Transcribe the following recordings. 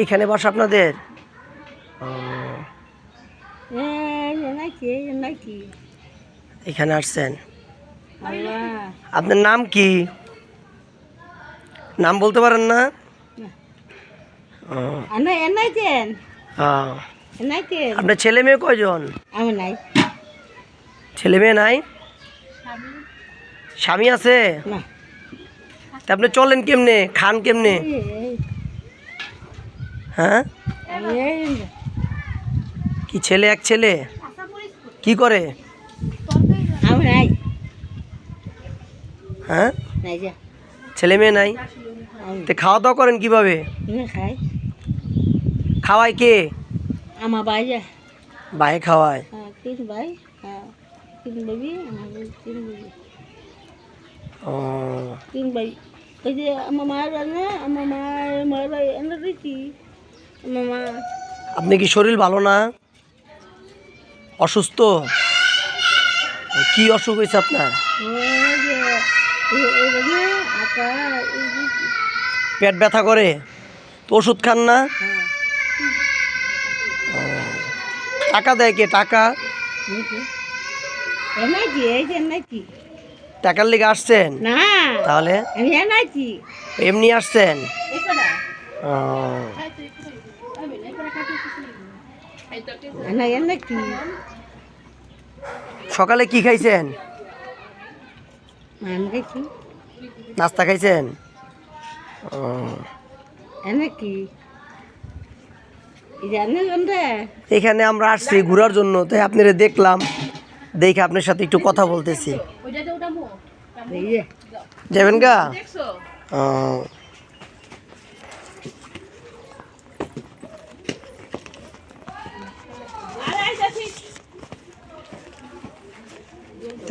এইখানে বাসা আপনাদের। এখানে আসছেন। আপনার নাম কি? নাম বলতে পারেন না? আপনার ছেলে মেয়ে কয়জন? ছেলে মেয়ে নাই? স্বামী। আছে? আপনি চলেন কেমনে? খান কেমনে? হ্যাঁ? কি ছেলে, এক ছেলে? কি করে? হ্যাঁ? ছেলে মেয়ে নাই? তো খাওয়া দাওয়া করেন কীভাবে? খাওয়ায় কে? আমার যা ভাই খাওয়ায়। ও। তিন ভাই। ওই যে আমার মা আমার মা মার ভাই এনে দিচ্ছি আমার মা আপনি কি শরীর ভালো না? অসুস্থ? কি অসুখ হয়েছে আপনার? পেট ব্যথা করে? তো ওষুধ খান না? টাকা দেয় কে? টাকা? টাকার লিগে আসছেন? তাহলে? এমনি আসছেন এই কটা ও, না এনাইছি সকালে কি খাইছেন? নাস্তা খাইছেন? এখানে আমরা আসছি ঘোরার জন্য তাই আপনারা দেখলাম। দেখে আপনার সাথে একটু কথা বলতেছি। যাবেন গা?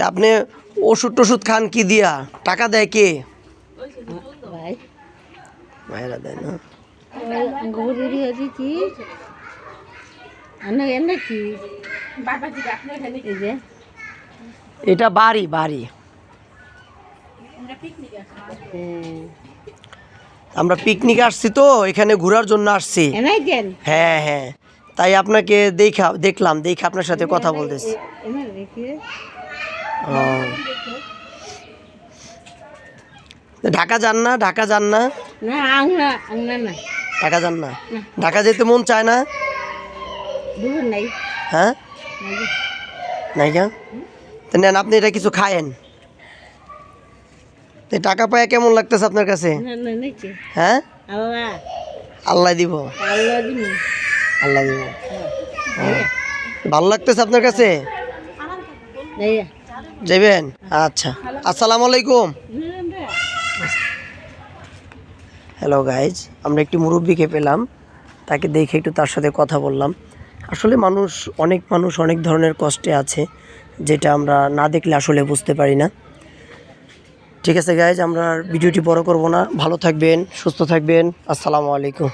তা আপনি ওষুধ টষুধ খান কি দিয়া টাকা দেয় কে ভাইরা দেয় না এটা বাড়ি বাড়ি হ্যাঁ। আমরা পিকনিক আসছি তো এখানে ঘোরার জন্য আসছি হ্যাঁ হ্যাঁ তাই আপনাকে দেখা দেখলাম দেখে আপনার সাথে কথা বলতেছি। ঢাকা যান না ঢাকা যান না। ঢাকা যান না। ঢাকা যেতে মন চায় না? হ্যাঁ? নাই। কেন? নেন আপনি এটা কিছু খায়েন। তো টাকা পায় কেমন লাগতেছে আপনার কাছে? হ্যাঁ? আল্লাহ। দিব। আল্লাহ দিব। ভালো লাগতেছে আপনার কাছে? যাবেন? আচ্ছা। আসসালামু আলাইকুম। হ্যালো গাইজ আমরা একটি মুরব্বীকে পেলাম। তাকে দেখে একটু তার সাথে কথা বললাম। আসলে মানুষ, অনেক মানুষ অনেক ধরনের কষ্টে আছে, যেটা আমরা না দেখলে আসলে বুঝতে পারি না। ঠিক আছে গাইজ আমরা ভিডিওটি বড় করব না। ভালো থাকবেন, সুস্থ থাকবেন। আসসালামু আলাইকুম।